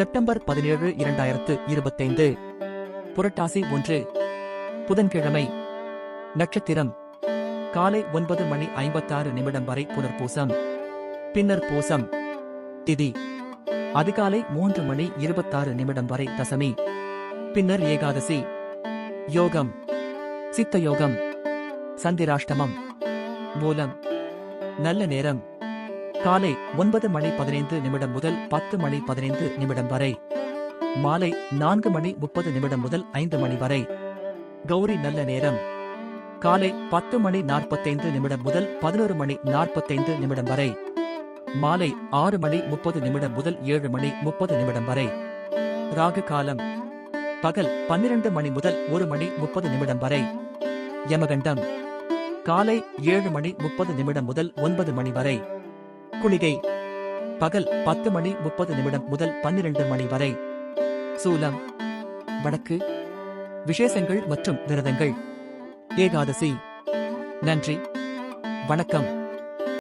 September பதினேழு இரண்டாயிரத்து இருபத்தைந்து. புரட்டாசி ஒன்று. புதன்கிழமை. நட்சத்திரம். காலை ஒன்பது மணி ஐம்பத்தாறு நிமிடம் வரை புனர்பூசம். பின்னர் பூசம். திதி. அதிகாலை மூன்று மணி இருபத்தாறு நிமிடம் வரை தசமி. பின்னர் ஏகாதசி. யோகம். சித்த யோகம். சந்திராஷ்டமம். மூலம். நல்ல நேரம். காலை ஒன்பது மணி பதினைந்து நிமிடம் முதல் பத்து மணி பதினைந்து நிமிடம் வரை. மாலை நான்கு மணி முப்பது நிமிடம் முதல் ஐந்து மணி வரை. கௌரி நல்ல நேரம். காலை பத்து மணி நாற்பத்தைந்து நிமிடம் முதல் பதினோரு மணி நாற்பத்தைந்து நிமிடம் வரை. மாலை ஆறு மணி முப்பது நிமிடம் முதல் ஏழு மணி முப்பது நிமிடம் வரை. ராகு காலம். பகல் பன்னிரண்டு மணி முதல் ஒரு மணி முப்பது நிமிடம் வரை. யமகண்டம். காலை ஏழு மணி முப்பது நிமிடம் முதல் ஒன்பது மணி வரை. குளிகை. பகல் பத்து மணி முப்பது நிமிடம் முதல் பன்னிரண்டு மணி வரை. சூலம். வடக்கு. விசேஷங்கள் மற்றும் விரதங்கள். ஏகாதசி. நன்றி. வணக்கம்.